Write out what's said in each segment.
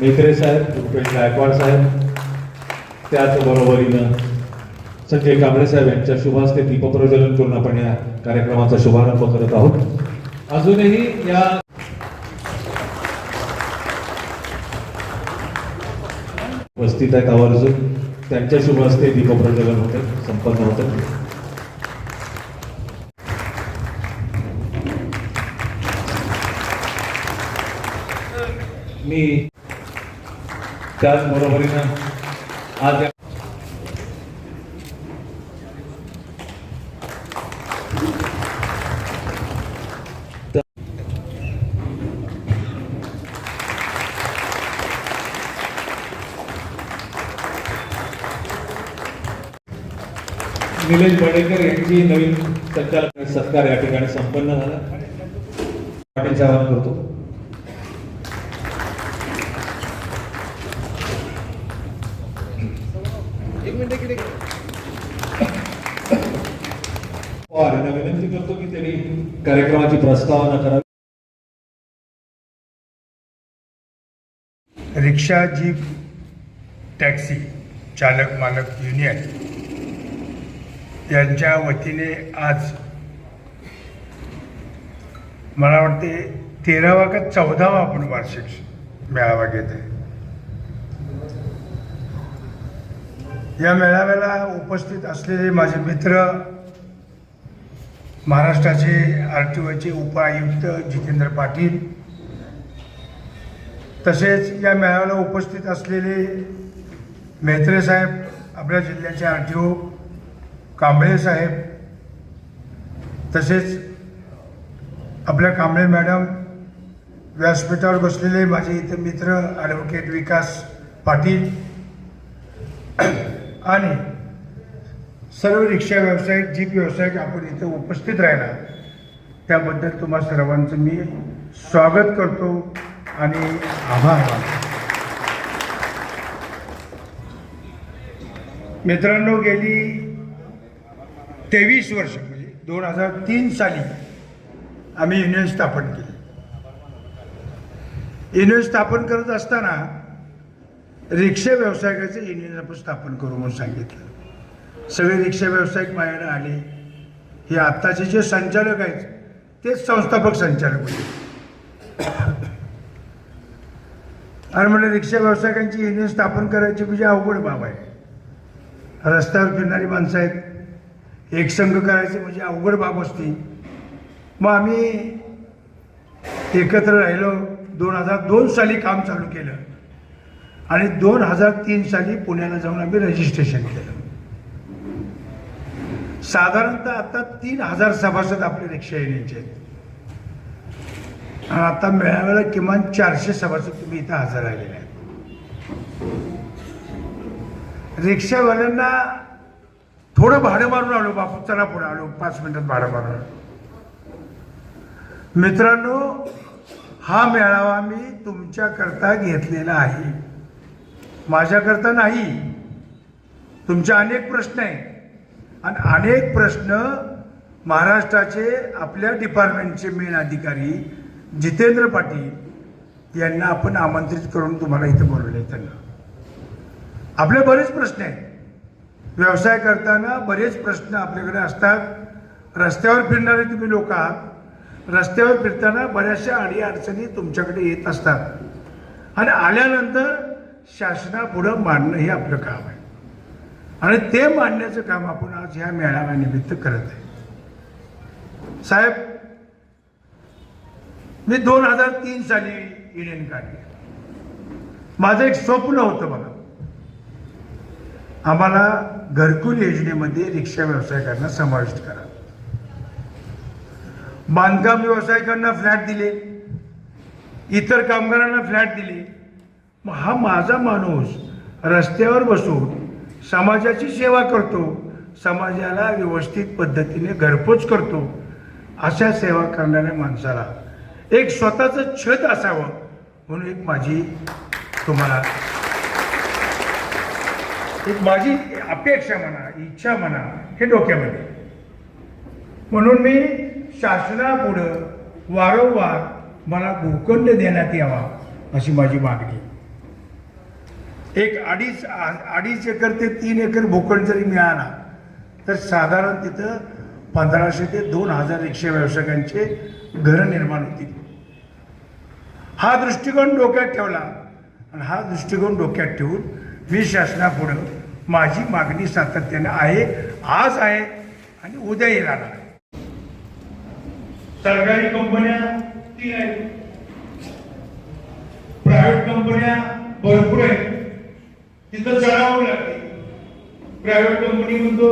आणि मेत्रे साहेब रुपेश गायकवाड साहेब त्याचबरोबरीनं संजय कांबळे साहेब यांच्या शुभास्ते दीपप्रज्वलन करून आपण या कार्यक्रमाचा शुभारंभ करत आहोत. अजूनही या उपस्थित आहेत आवर्जून. त्यांच्या शुभास्ते दीपप्रज्वलन होते संपन्न होतं. मी त्याच बरोबरीनं आज निलेश बडेकर यांची नवीन संचालक सत्कार या ठिकाणी संपन्न झाला. पाटीलचे आवाहन करतो पवार यांना विनंती करतो की त्यांनी कार्यक्रमाची प्रस्तावना करावी. रिक्षा जीप टॅक्सी चालक मालक युनियन यांच्या वतीने आज मला वाटते तेरावा का चौदावा आपण वार्षिक मेळावा घेत आहे या मेळाव्याला उपस्थित असलेले माझे मित्र महाराष्ट्राचे आर टी ओचे उपायुक्त जितेंद्र पाटील तसेच या मेळाव्याला उपस्थित असलेले मेहत्रे साहेब आपल्या जिल्ह्याचे आर टी ओ कांबळे साहेब तसेच आपल्या कांबळे मॅडम व्यासपीठावर बसलेले माझे इथे मित्र ॲडव्होकेट विकास पाटील आणि सर्व रिक्षा व्यावसायिक जीप व्यावसायिक आपण इथे उपस्थित राहिला त्याबद्दल तुम्हा सर्वांचं मी स्वागत करतो आणि आभार मानतो. मित्रांनो गेली तेवीस वर्ष म्हणजे दोन हजार तीन साली आम्ही युनियन स्थापन केली. युनियन स्थापन करत असताना रिक्षा व्यावसायिकाचं युनियन आपण स्थापन करू म्हणून सांगितलं. सगळे रिक्षा व्यावसायिक बाहेर आले. हे आत्ताचे जे संचालक आहेत तेच संस्थापक संचालक होते. आणि म्हणजे रिक्षा व्यावसायिकांची युनियन स्थापन करायची म्हणजे अवघड बाब आहे. रस्त्यावर फिरणारी माणसं आहेत. एकसंघ करायचं म्हणजे अवघड बाब असते. मग आम्ही एकत्र राहिलो. दोन हजार दोन साली काम चालू केलं. आणि दोन हजार तीन साली पुण्याला जाऊन आम्ही रजिस्ट्रेशन केलं. साधारणतः आता तीन हजार सभासद आपले रिक्षा युनियनचे आहेत. आणि आता मेळाव्याला किमान चारशे सभासद तुम्ही इथं हजर राहिलेले आहेत. रिक्षावाल्यांना थोडं भाडं मारून आलो बापू चला पुढे आलो पाच मिनिटात भाडं मारून आलो मित्रांनो हा मेळावा मी तुमच्याकरता घेतलेला आहे. माझ्याकरता नाही. तुमचे अनेक प्रश्न आहेत. आणि अनेक प्रश्न महाराष्ट्राचे आपल्या डिपार्टमेंटचे मेन अधिकारी जितेंद्र पाटील यांना आपण आमंत्रित करून तुम्हाला इथं बोलवले त्यांना. आपले बरेच प्रश्न आहेत. व्यवसाय करताना बरेच प्रश्न आपल्याकडे असतात. रस्त्यावर फिरणारे तुम्ही लोक आहात. रस्त्यावर फिरताना बऱ्याचशा अडी अडचणी तुमच्याकडे येत असतात. आणि आल्यानंतर शासनापुढं मांडणं हे आपलं काम आहे. आणि ते मांडण्याचं काम आपण आज ह्या मेळाव्यानिमित्त करत आहे. साहेब मी दोन हजार तीन साली युनियन काढली. माझं एक स्वप्न होतं बघा. आम्हाला घरकुल योजनेमध्ये रिक्षा व्यावसायिकांना समाविष्ट करा. बांधकाम व्यावसायिकांना फ्लॅट दिले. इतर कामगारांना फ्लॅट दिले. मग हा माझा माणूस रस्त्यावर बसून समाजाची सेवा करतो. समाजाला व्यवस्थित पद्धतीने घरपोच करतो. अशा सेवा करणाऱ्या माणसाला एक स्वतःचं छत असावं म्हणून एक माझी तुम्हाला एक माझी अपेक्षा म्हणा इच्छा म्हणा हे डोक्यामध्ये. म्हणून मी शासनापुढं वारंवार मला भूखंड देण्यात यावा अशी माझी मागणी. एक अडीच अडीच एकर ते तीन एकर भूखंड जरी मिळाला तर साधारण तिथं पंधराशे ते दोन हजार रिक्षा व्यावसायिकांचे घरं निर्माण होतील हा दृष्टिकोन डोक्यात ठेवला आणि हा दृष्टिकोन डोक्यात ठेवून मी शासनापुढं माझी मागणी सातत्याने आहे आज आहे आणि उद्या येणार आहे. सरकारी कंपन्या तीन आहेत. प्रायव्हेट कंपन्या भरपूर आहेत. तिथं चढावं लागते. प्रायव्हेट कंपनी म्हणतो.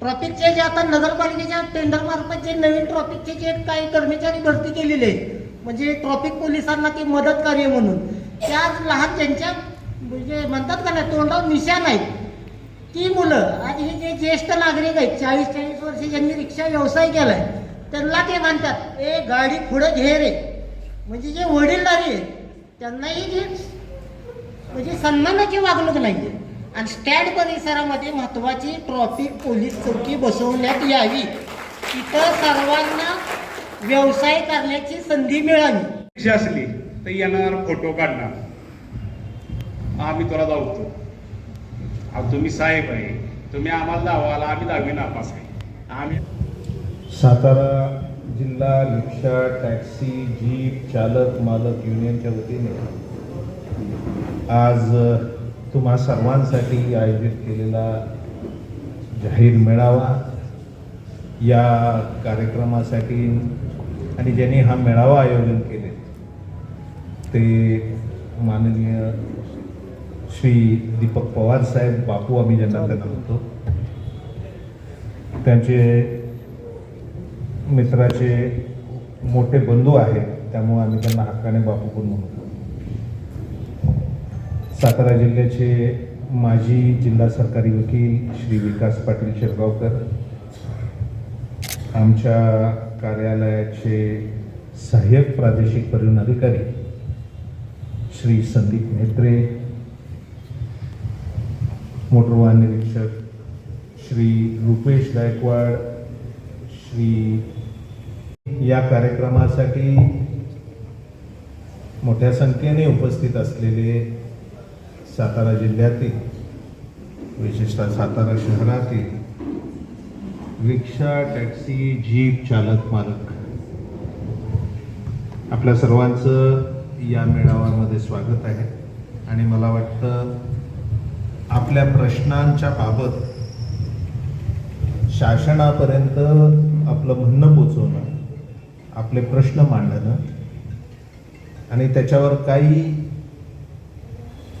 ट्रॉफिकचे जे आता नगरपालिकेच्या टेंडर मार्फत जे नवीन ट्रॉफिकचे जे काही कर्मचारी भरती केलेले म्हणजे ट्रॉफिक पोलिसांना ते मदत कार्य म्हणून त्या लहान ज्यांच्या म्हणजे म्हणतात का नाही तोंडावर निशाण आहेत. ती मुलं आज हे जे ज्येष्ठ नागरिक आहेत चाळीस चाळीस वर्ष ज्यांनी रिक्षा व्यवसाय केलाय त्यांना ते म्हणतात ए गाडी पुढे घे रे. म्हणजे जे वडीलधारी आहेत त्यांनाही जे म्हणजे सन्मानाची वागणूक नाहीये. आणि स्टँड परिसरामध्ये महत्वाची ट्रॉफिक पोलीस चौकी बसवण्यात यावी. तिथं सर्वांना व्यवसाय करण्याची संधी मिळावी. असली तर येणार फोटो काढणार. आम्ही तुला अहो तुम्ही साहेब आहे. तुम्ही आम्हाला धावाला आम्ही दहावी नापास आहे. आम्ही सातारा जिल्हा रिक्षा टॅक्सी जीप चालक मालक युनियनच्या वतीने आज तुम्हा सर्वांसाठी आयोजित केलेला जाहीर मेळावा या कार्यक्रमासाठी आणि ज्यांनी हा मेळावा आयोजन केले ते माननीय श्री दीपक पवार साहेब बापू आम्ही ज्यांना त्यांना म्हणतो त्यांचे मित्राचे मोठे बंधू आहेत त्यामुळे आम्ही त्यांना हक्काने बापू पण म्हणतो. सातारा जिल्ह्याचे माजी जिल्हा सरकारी वकील श्री विकास पाटील शिरगावकर आमच्या कार्यालयाचे सहाय्यक प्रादेशिक परिवहन अधिकारी श्री संदीप नेत्रे मोटर वाहन निरीक्षक श्री रुपेश गायकवाड श्री या कार्यक्रमासाठी मोठ्या संख्येने उपस्थित असलेले सातारा जिल्ह्यातील विशेषतः सातारा शहरातील रिक्षा टॅक्सी जीप चालक मालक. आपल्या सर्वांचं या मेळाव्यामध्ये स्वागत आहे. आणि मला वाटतं आपल्या प्रश्नांच्या बाबत शासनापर्यंत आपलं म्हणणं पोचवणं आपले प्रश्न मांडणं आणि त्याच्यावर काही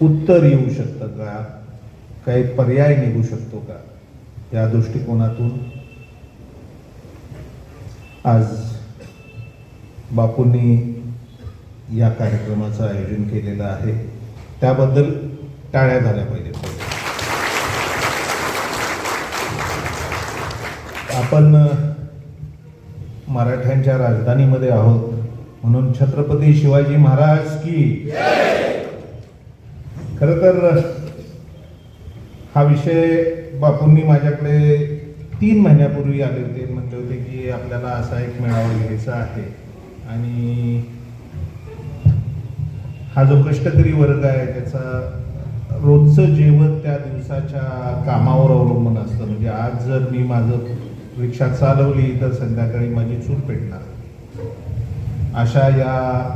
उत्तर येऊ शकतं का? काही पर्याय निघू शकतो का? या दृष्टिकोनातून आज बापूंनी या कार्यक्रमाचं आयोजन केलेलं आहे. त्याबद्दल टाळ्या झाल्या पाहिजेत आपण मराठ्यांच्या राजधानीमध्ये आहोत. म्हणून छत्रपती शिवाजी महाराज की खर तर हा विषय बापूंनी माझ्याकडे तीन महिन्यापूर्वी आले होते. म्हणले होते की आपल्याला असा एक मेळावा घ्यायचा आहे. आणि हा जो कष्टकरी वर्ग आहे त्याचा रोजचं जेवण त्या दिवसाच्या कामावर अवलंबून असतं. म्हणजे आज जर मी माझं रिक्षा चालवली तर संध्याकाळी माझी चूल पेटणार. अशा या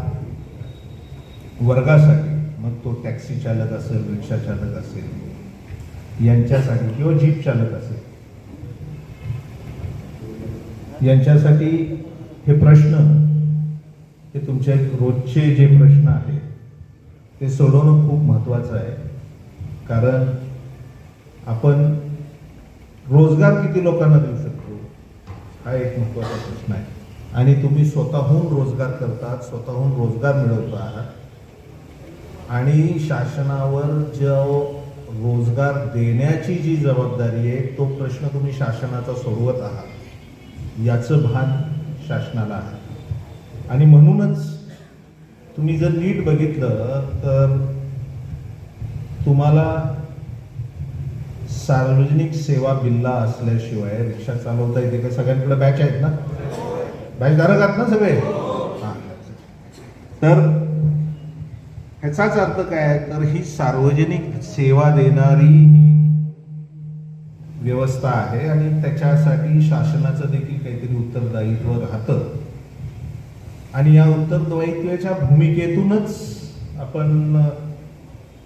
वर्गासाठी मग तो टॅक्सी चालक असेल रिक्षा चालक असेल यांच्यासाठी किंवा जीप चालक असेल. यांच्यासाठी हे प्रश्न हे तुमचे रोजचे जे प्रश्न आहेत ते सोडवणं खूप महत्त्वाचं आहे. कारण आपण रोजगार किती लोकांना देऊ शकतो हा एक महत्त्वाचा प्रश्न आहे. आणि तुम्ही स्वतःहून रोजगार करतात स्वतःहून रोजगार मिळवता आहात आणि शासनावर जो रोजगार देण्याची जी जबाबदारी आहे तो प्रश्न तुम्ही शासनाचा सोडवत आहात. याचं भान शासनाला आहे. आणि म्हणूनच तुम्ही जर नीट बघितलं तर तुम्हाला सार्वजनिक सेवा बिल्ला असल्याशिवाय रिक्षा चालवता येते का? सगळ्यांकडे बॅच आहेत ना? बॅच धारक आहात ना सगळे? हां. तर ह्याचाच अर्थ काय आहे? तर ही सार्वजनिक सेवा देणारी व्यवस्था आहे आणि त्याच्यासाठी शासनाचं देखील काहीतरी उत्तरदायित्व राहतं. आणि या उत्तरदायित्वाच्या भूमिकेतूनच आपण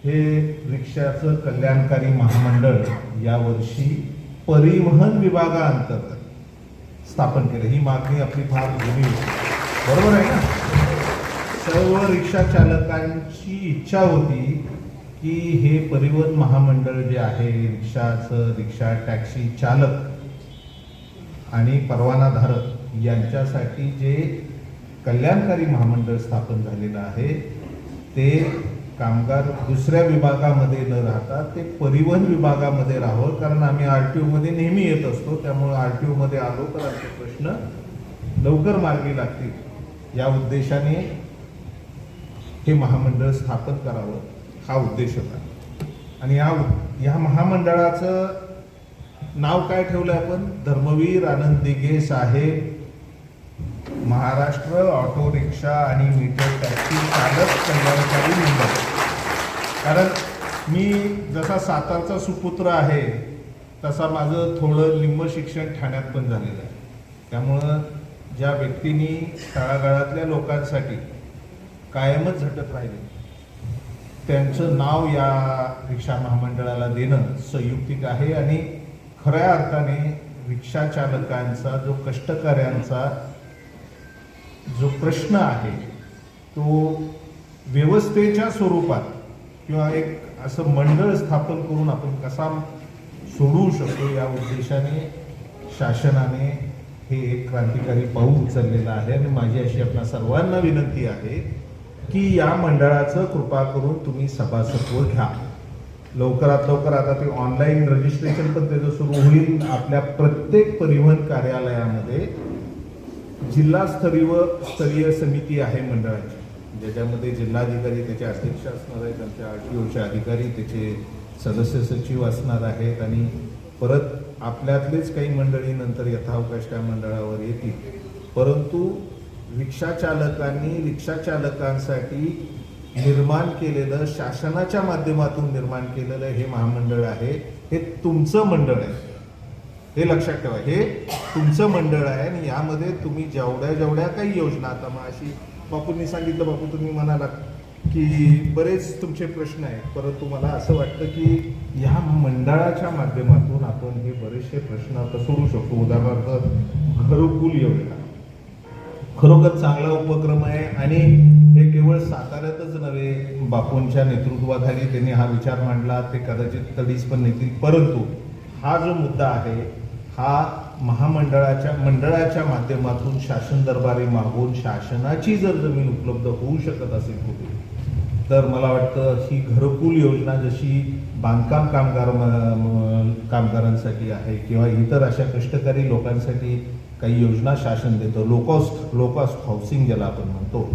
हे रिक्षाचं कल्याणकारी महामंडळ यावर्षी परिवहन विभागाअंतर्गत स्थापन केलं. ही मागणी आपली फार जुनी होती. बरोबर आहे ना? सर्व रिक्षा चालकांची इच्छा होती की हे परिवहन महामंडळ जे आहे रिक्षाचं रिक्षा टॅक्सी चालक आणि परवानाधारक यांच्यासाठी जे कल्याणकारी महामंडळ स्थापन झालेलं आहे ते कामगार दुसऱ्या विभागामध्ये न राहता ते परिवहन विभागामध्ये राहावं. कारण आम्ही आर टी ओमध्ये नेहमी येत असतो त्यामुळे आर टी ओमध्ये आलो तर आमचे प्रश्न लवकर मार्गी लागतील. या उद्देशाने हे महामंडळ स्थापन करावं हा उद्देश होता. आणि या या महामंडळाचं नाव काय ठेवलं आपण? धर्मवीर आनंद दिघे साहेब. महाराष्ट्र ऑटो रिक्षा आणि मीटर टॅक्सी चालक कल्याणकारी मंडळ. कारण मी जसा सातारचा सुपुत्र आहे तसा माझं थोडं लिंब शिक्षण ठाण्यात पण झालेलं आहे. त्यामुळं ज्या व्यक्तींनी तळागाळातल्या लोकांसाठी कायमच झटत राहिले. त्यांचं नाव या रिक्षा महामंडळाला देणं संयुक्तिक आहे आणि खऱ्या अर्थाने रिक्षा चालकांचा जो कष्टकऱ्यांचा जो प्रश्न आहे तो व्यवस्थेच्या स्वरूपात किंवा एक असं मंडळ स्थापन करून आपण कसा सोडवू शकतो या उद्देशाने शासनाने हे एक क्रांतिकारी पाऊल उचललेलं आहे. आणि माझी अशी आपल्या सर्वांना विनंती आहे की या मंडळाचं कृपा करून तुम्ही सभासत्व घ्या. लवकरात लवकर आता ते ऑनलाईन रजिस्ट्रेशन पण त्याचं सुरू होईल. आपल्या प्रत्येक परिवहन कार्यालयामध्ये जिल्हास्तरीय स्तरीय समिती आहे मंडळाची. ज्याच्यामध्ये जिल्हाधिकारी त्याचे अध्यक्ष असणार आहेत त्यांच्या आर टी ओचे अधिकारी त्याचे सदस्य सचिव असणार आहेत आणि परत आपल्यातलेच काही मंडळी नंतर यथावकाश त्या मंडळावर येतील. परंतु रिक्षा चालकांनी रिक्षा चालकांसाठी निर्माण केलेलं शासनाच्या माध्यमातून निर्माण केलेलं हे महामंडळ आहे. हे तुमचं मंडळ आहे. हे लक्षात ठेवा हे तुमचं मंडळ आहे आणि यामध्ये तुम्ही जेवढ्या जेवढ्या काही योजना आता मग अशी बापूंनी सांगितलं बापू तुम्ही म्हणाला की बरेच तुमचे प्रश्न आहेत परंतु मला असं वाटतं की ह्या मंडळाच्या माध्यमातून आपण हे बरेचसे प्रश्न आता सोडू शकतो. उदाहरणार्थ घरकुल योजना. खरोखर चांगला उपक्रम आहे आणि हे केवळ साताऱ्यातच नव्हे बापूंच्या नेतृत्वाखाली त्यांनी हा विचार मांडला ते कदाचित तडीस पण नेतील. परंतु हा जो मुद्दा आहे हा महामंडळाच्या मंडळाच्या माध्यमातून शासन दरबारी मागून शासनाची जर जमीन उपलब्ध होऊ शकत असेल कुठे तर मला वाटतं ही घरकुल योजना जशी बांधकाम कामगार कामगारांसाठी आहे किंवा इतर अशा कष्टकरी लोकांसाठी काही योजना शासन देतं. लोकॉस्ट लोकॉस्ट हाऊसिंग ज्याला आपण म्हणतो.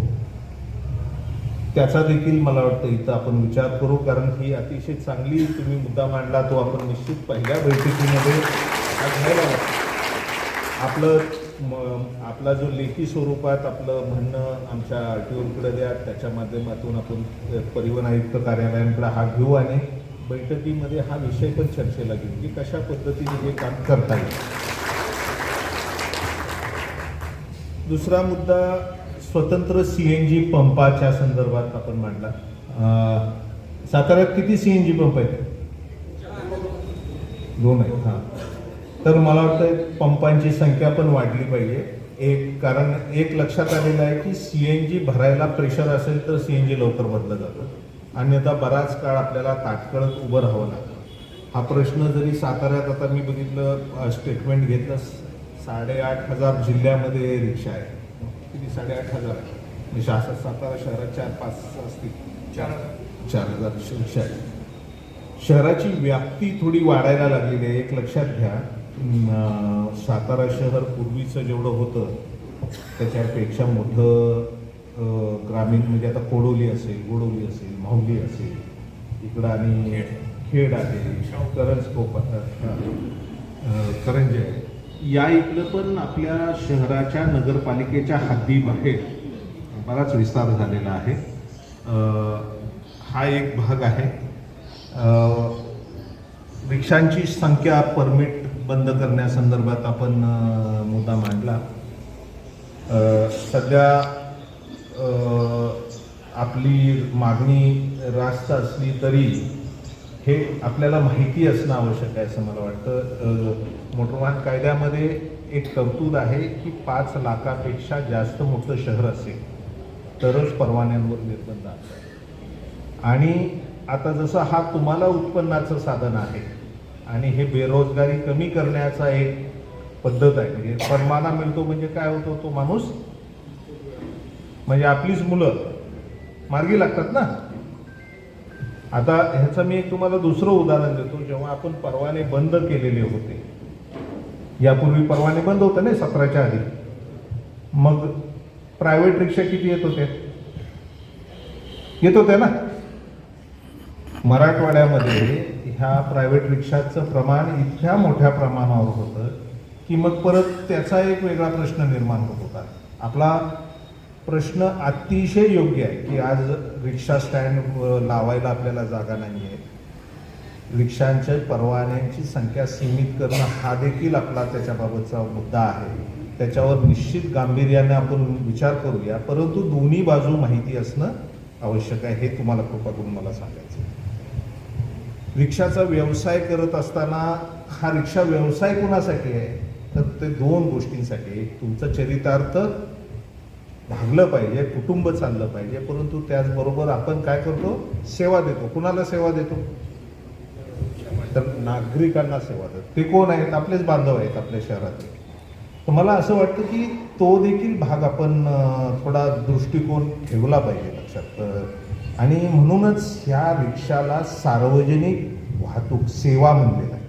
त्याचा देखील मला वाटतं इथं आपण विचार करू कारण ही अतिशय चांगली तुम्ही मुद्दा मांडला तो आपण निश्चित पहिल्या बैठकीमध्ये घ्यायला आपलं आपला जो लेखी स्वरूपात आपलं म्हणणं आमच्या आर टी ओकडे द्या त्याच्या माध्यमातून आपण परिवहन आयुक्त कार्यालयांकडे हा घेऊ आणि बैठकीमध्ये हा विषय पण चर्चेला घेऊ की कशा पद्धतीने हे काम करता येईल. दुसरा मुद्दा स्वतंत्र सी एन जी पंपाच्या संदर्भात आपण मांडला साताऱ्यात किती सी एन जी पंप आहेत? दोन आहेत हां. तर मला वाटतं पंपांची संख्या पण वाढली पाहिजे. एक कारण एक लक्षात आलेलं आहे की सी एन जी भरायला प्रेशर असेल तर सी एन जी लवकर बदलं जातं. अन्यथा बराच काळ आपल्याला ताटकळत उभं राहावं लागतं. हा प्रश्न जरी साताऱ्यात आता मी बघितलं स्टेटमेंट घेतलं साडेआठ हजार जिल्ह्यामध्ये रिक्षा आहे. किती? साडेआठ हजार. म्हणजे शासन सातारा शहरात चार पाच असतील. चार चार हजार रिक्षा आहे शहराची व्याप्ती थोडी वाढायला लागलेली आहे. एक लक्षात घ्या. सातारा शहर पूर्वीचं जेवढं होतं त्याच्यापेक्षा मोठं ग्रामीण म्हणजे आता कोडोली असेल गोडोली असेल माहुली असेल इकडं आणि खेड. आहे. करंजकोप अं, करंजे आहे. या इकडं पण आपल्या शहराच्या नगरपालिकेच्या हद्दीबाहेर बराच विस्तार झालेला आहे. हा एक भाग आहे. रिक्षांची संख्या परमिट बंद करण्यासंदर्भात आपण मुद्दा मांडला. सध्या आपली मागणी रास्त असली तरी हे आपल्याला माहिती असणं आवश्यक आहे असं मला वाटतं. मोटर वाहन कायद्यामध्ये एक तरतूद आहे की पाच लाखापेक्षा जास्त मोठं शहर असेल तरच परवान्यांवर निर्बंध असतात आणि आता जसं हा तुम्हाला उत्पन्नाचं साधन आहे आणि हे बेरोजगारी कमी करण्याचा एक पद्धत आहे म्हणजे परवाना मिळतो म्हणजे काय होतो तो माणूस? म्हणजे आपलीच मुलं मार्गी लागतात ना? आता ह्याचं मी एक तुम्हाला दुसरं उदाहरण देतो जेव्हा आपण परवाने बंद केलेले होते यापूर्वी परवाने बंद होतं ना सतराच्या आधी. मग प्रायव्हेट रिक्षा किती येत होते? येत होते ना? मराठवाड्यामध्ये ह्या प्रायव्हेट रिक्षाचं प्रमाण इतक्या मोठ्या प्रमाणावर होतं की मग परत त्याचा एक वेगळा प्रश्न निर्माण होत होता. आपला प्रश्न अतिशय योग्य आहे की आज रिक्षा स्टँड लावायला आपल्याला जागा नाही आहे रिक्षांच्या परवान्यांची संख्या सीमित करणं हा देखील आपला त्याच्याबाबतचा मुद्दा आहे. त्याच्यावर निश्चित गांभीर्याने आपण विचार करूया. परंतु दोन्ही बाजू माहिती असणं आवश्यक आहे हे तुम्हाला कृपा करून मला सांगायचं रिक्षाचा व्यवसाय करत असताना हा रिक्षा व्यवसाय कोणासाठी आहे? तर ते दोन गोष्टींसाठी एक तुमचं चरितार्थ भागलं पाहिजे कुटुंब चाललं पाहिजे परंतु त्याचबरोबर आपण काय करतो? सेवा देतो. कुणाला सेवा देतो? तर नागरिकांना सेवा देतो. ते कोण आहेत? आपलेच बांधव आहेत आपल्या शहरातले. तर मला असं वाटतं की तो देखील भाग आपण थोडा दृष्टिकोन ठेवला पाहिजे लक्षात. आणि म्हणूनच ह्या रिक्षाला सार्वजनिक वाहतूक सेवा म्हणलेलं आहे.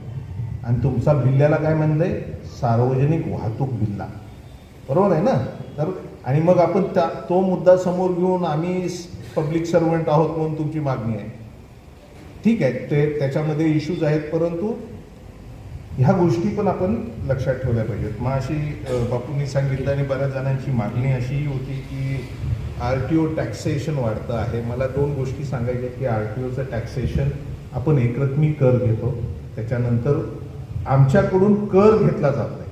आणि तुमचा बिल्ल्याला काय म्हणलंय? सार्वजनिक वाहतूक बिल्ला बरोबर आहे ना? तर आणि मग आपण त्या तो मुद्दा समोर घेऊन आम्ही पब्लिक सर्वंट आहोत म्हणून तुमची मागणी आहे. ठीक आहे ते त्याच्यामध्ये इश्यूज आहेत परंतु ह्या गोष्टी पण आपण लक्षात ठेवल्या पाहिजेत. मग अशी बापूंनी सांगितलं आणि बऱ्याच जणांची मागणी अशी होती की आर टी ओ टॅक्सेशन वाढतं आहे. मला दोन गोष्टी सांगायच्या की आर टी ओचं टॅक्सेशन आपण एकरकमी कर घेतो. त्याच्यानंतर आमच्याकडून कर घेतला जात नाही.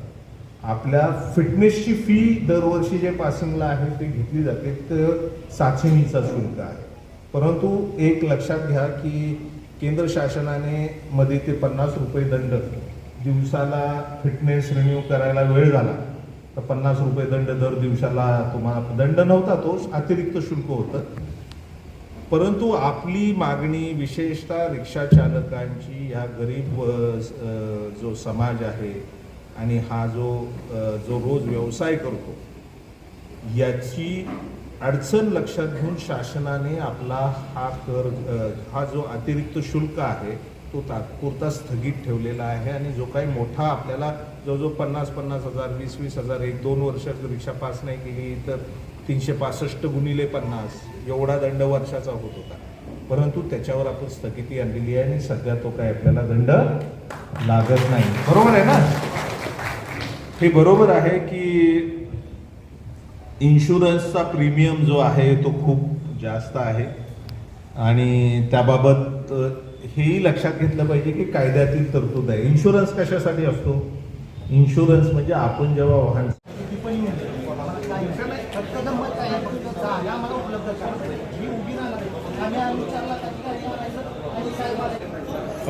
आपल्या फिटनेसची फी दरवर्षी जे पासिंगला आहे ते घेतली जाते. तर साचणीचा शुल्क आहे. परंतु एक लक्षात घ्या की केंद्र शासनाने मध्ये ते पन्नास रुपये दंड दिवसाला फिटनेस रिन्यू करायला वेळ झाला. तर पन्नास रुपये दंड दर दिवसाला तुम्हाला दंड नव्हता तो अतिरिक्त शुल्क होतं. परंतु आपली मागणी विशेषतः रिक्षा चालकांची ह्या गरीब जो समाज आहे आणि हा जो जो रोज व्यवसाय करतो याची अडचण लक्षात घेऊन शासनाने आपला हा कर हा जो अतिरिक्त शुल्क आहे तो तात्पुरता स्थगित ठेवलेला आहे आणि जो काही मोठा आपल्याला जवळजवळ पन्नास पन्नास हजार वीस वीस हजार एक दोन वर्षात रिक्षा पास नाही केली तर तीनशे पासष्ट गुणिले पन्नास एवढा दंड वर्षाचा होत होता. परंतु त्याच्यावर आपण स्थगिती आणलेली आहे आणि सध्या तो काय आपल्याला दंड लागत नाही. बरोबर आहे ना? हे बरोबर आहे की इन्शुरन्सचा प्रीमियम जो आहे तो खूप जास्त आहे. आणि त्याबाबत हेही लक्षात घेतलं पाहिजे की कायद्यातील तरतूद आहे. इन्शुरन्स कशासाठी असतो? इन्शुरन्स म्हणजे आपण जेव्हा वाहन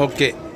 ओके.